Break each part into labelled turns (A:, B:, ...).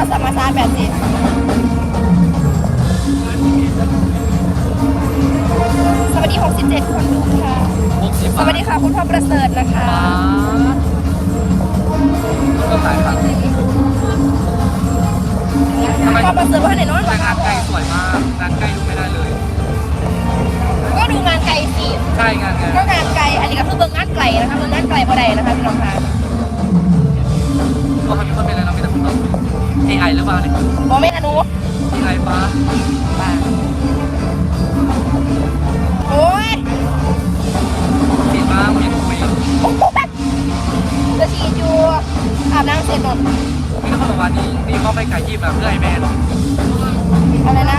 A: รศัพท์มาชาร์จแบตสิสวัสดี 67 คนดูค่ะ
B: หกสิบ
A: ส
B: บาท
A: วัสดีค่ะ คุณพ่อประเสริฐนะคะ
B: ก็ขายครับทำไม
A: พ่อประเสริฐว่าไหนนอน
B: แต่งานไกลสวยมากงานใกล้ดูไม่ได้เลย
A: ก็ดูงานไกลสิ
B: ใช่งานไง
A: ก็งานไกล อันนี้ก็คือเบิ่งงานไกลนะคะเบิ่งงานไกลบ่ได้นะคะพี่น้องค่ะ
B: ก็เขามีคนเป็นอะไรเราไม่ได้คนต้อง AI หรือเปล่าเนี่ย
A: โมเมนต์อนุ
B: AI ปะ
A: บ้าโอ้ย
B: ติดมากยังคุย
A: จะฉีดอยู่อาบน้ำเสร็จหมด
B: มีคนบอกว่านี่นี่เขาไปไก่ยิบแบบเพื่อไอแม่เนาะ
A: อะไรนะ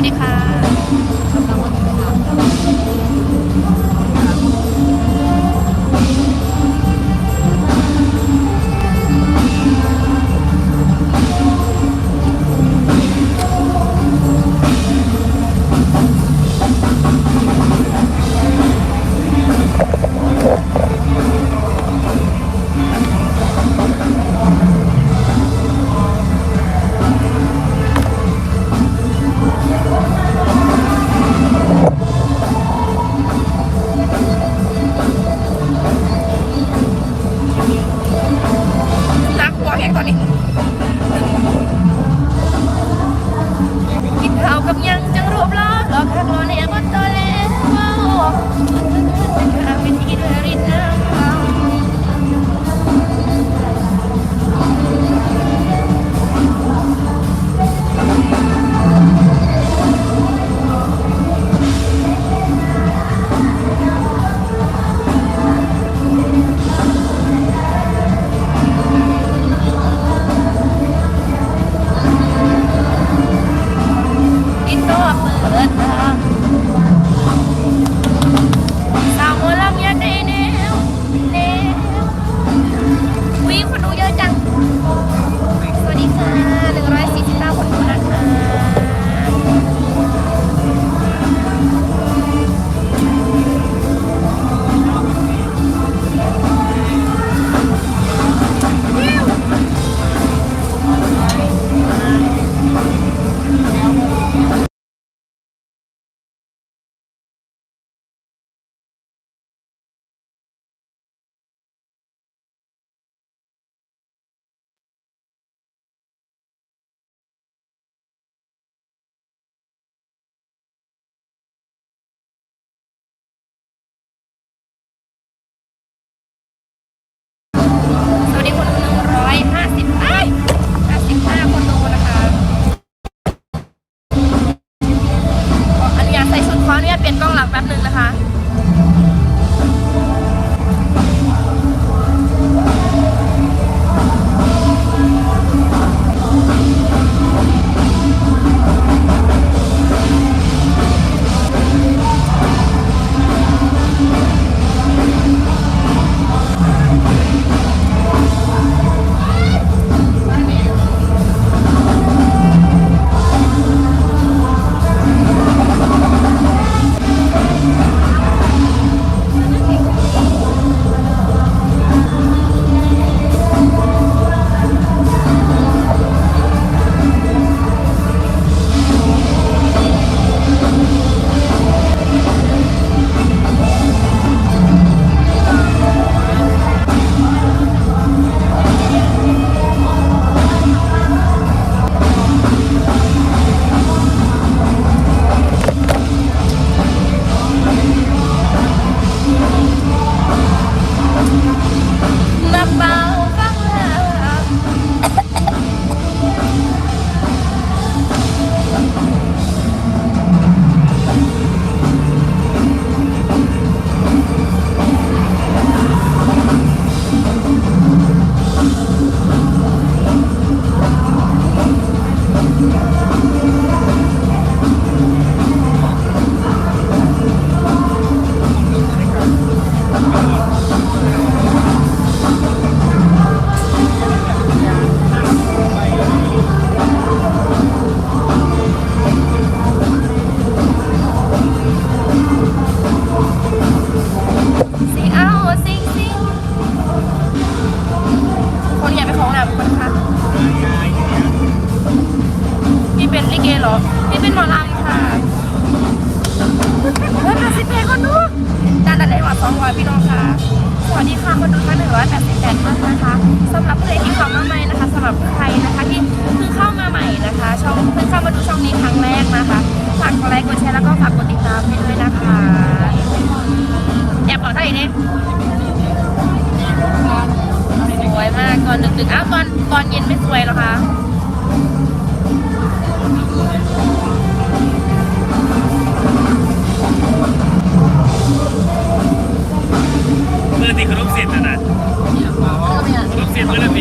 B: วั
A: ส
B: ดี
A: ค่ะาวเป็ ขนม